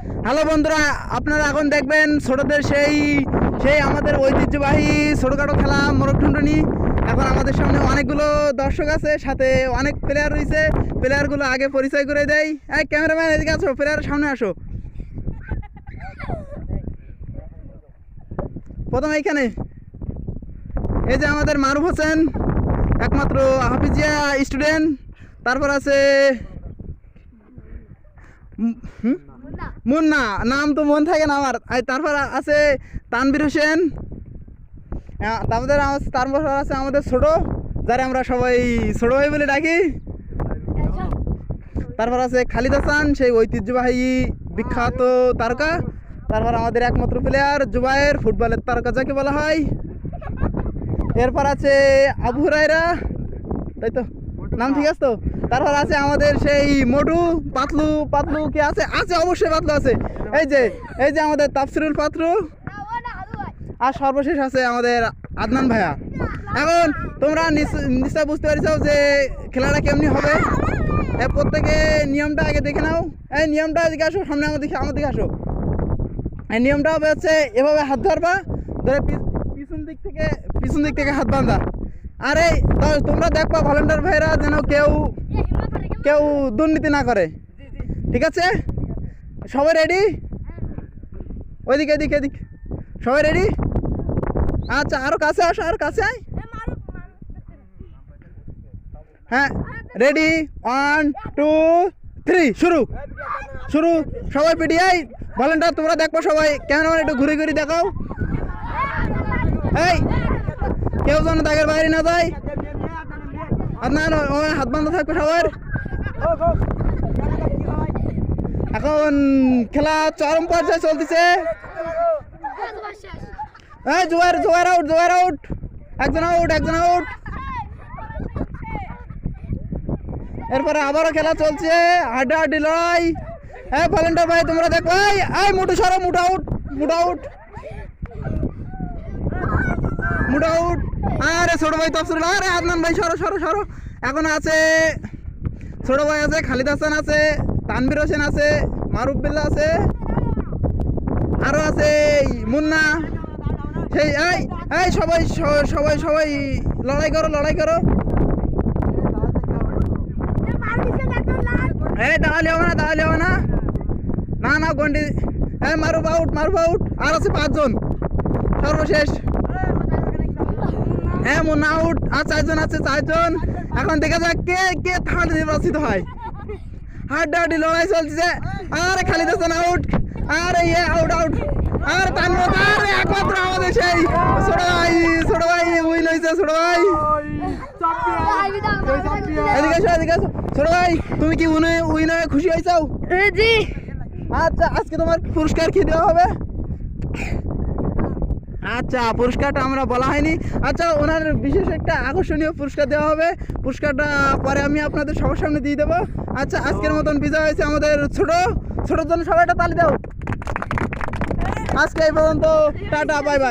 Hello বন্ধুরা, আপনারা এখন দেখবেন ছোটদের সেই সেই আমাদের ঐতিহ্যবাহী ছোটখাটো খেলা মোরগ টুনটুনি এখন আমাদের সামনে অনেকগুলো দর্শক আছে, সাথে অনেক প্লেয়ার রয়েছে। প্লেয়ারগুলো আগে পরিচয় করে দেয় এই ক্যামেরাম্যান, এদিকে আসো প্লেয়ারের সামনে আসো। প্রথম এইখানে এই যে আমাদের মারুফ হোসেন, একমাত্র হাফিজিয়া স্টুডেন্ট তারপর আছে? মুন্না। নাম তো মন থাকে না আমার। আর তারপর আছে তানবির হোসেন। আহ, তারপরে তারপর আছে আমাদের ছোট যারা আমরা সবাই ছোট ভাই বলে ডাকি। তারপর আছে খালিদ হাসান সেই ঐতিহ্যবাহী বিখ্যাত তারকা। তারপর আমাদের একমাত্র প্লেয়ার জুবাইর ফুটবলের তারকা যাকে বলা হয়। এরপর আছে আবু রায়রা তাই তো? নাম ঠিক আছে তো? তারপর আছে আমাদের সেই মোটু, পাতলু পাতলু কি আছে? আছে, অবশ্যই পাতলু আছে। এই যে এই যে আমাদের তাফসিরুল পাত্র। আর সর্বশেষ আছে আমাদের আদনান ভাইয়া। এখন তোমরা নিশ্চয় বুঝতে পারছ যে খেলাটা কেমনি হবে। প্রত্যেকে নিয়মটা আগে দেখে নাও। এই নিয়মটা এদিকে আসো, সামনে আমার দিকে আমার দিকে আসো। এই নিয়মটা হচ্ছে এভাবে হাত ধরবা, ধরে পিছন দিক থেকে, পিছন দিক থেকে হাত বাঁধা। আরে তোমরা দেখবা ভলেন্টিয়ার ভাইরা যেন কেউ কেউ দুর্নীতি না করে। ঠিক আছে? সবাই রেডি ওইদিকে, এদিকে, এদিক। সবাই রেডি আচ্ছা আরও কাছে আসো, আরও কাছে। আয় হ্যাঁ রেডি ওয়ান টু থ্রি শুরু। শুরু। সবাই পিডিয়াই ভলেন্টিয়ার তোমরা দেখব সবাই। কেমন একটু ঘুরে ঘুরে দেখাও। এই কেউ যেন দাগের বাইরে না যায়। আপনার হাত বন্ধ থাকবে সবার। এখন খেলা চরম পর্যায়ে চলতেছে। এই, জোয়ার জোয়ার আউট জোয়ার আউট একজন আউট একজন আউট এরপরে আবারও খেলা চলছে। হাড্ডা হাড্ডি লড়াই। হ্যাঁ ভলেন্টার ভাই, তোমরা দেখো। এই এই সরো mute out mute out mute out আরে ছোট ভাই তফসিল, আরে আদনান ভাই, সরো সরো সরো। এখন আছে। ছোট ভাই আছে, খালিদ হাসান আছে তানবির হোসেন আছে, মারুফ বিল্লা আছে, আরও আছে মুন্না। সেই, এই এই, সবাই সবাই সবাই, লড়াই করো লড়াই করো। এই দাঁড়ালে হবে না দাঁড়ালে হবে না। না না, গন্ডি এই, মারুফ আউট মারুফ আউট আর আছে পাঁচজন। সর্বশেষ। হ্যাঁ মুন্না আউট আর চারজন আছে চারজন। এখন দেখা যাক কে কে থার্ড নির্বাচিত হয়। হাড্ডা হাড্ডি লড়াই চলছে আরে খালিদ হাসান আউট আরে ইয়ে আউট আউট আর তানমত আরে একমাত্র আমাদের সেই ছোট ভাই ছোট ভাই উইন হয়েছে ছোট ভাই। এদিকে এসো এদিকে এসো ছোট ভাই তুমি কি উইনে উইন হয়ে খুশি হয়েছো? জি। আচ্ছা আজকে তোমার পুরস্কার কি দেওয়া হবে? আচ্ছা পুরস্কারটা আমরা বলা হয়নি। আচ্ছা ওনার বিশেষ একটা আকর্ষণীয় পুরস্কার দেওয়া হবে। পুরস্কারটা পরে আমি আপনাদের সবার সামনে দিয়ে দেবো। আচ্ছা আজকের মতন বিজয় হয়েছে আমাদের ছোট ছোটোর জন্য সবাইটা তালি দাও। আজকে এই পর্যন্ত, টাটা, বাই বাই।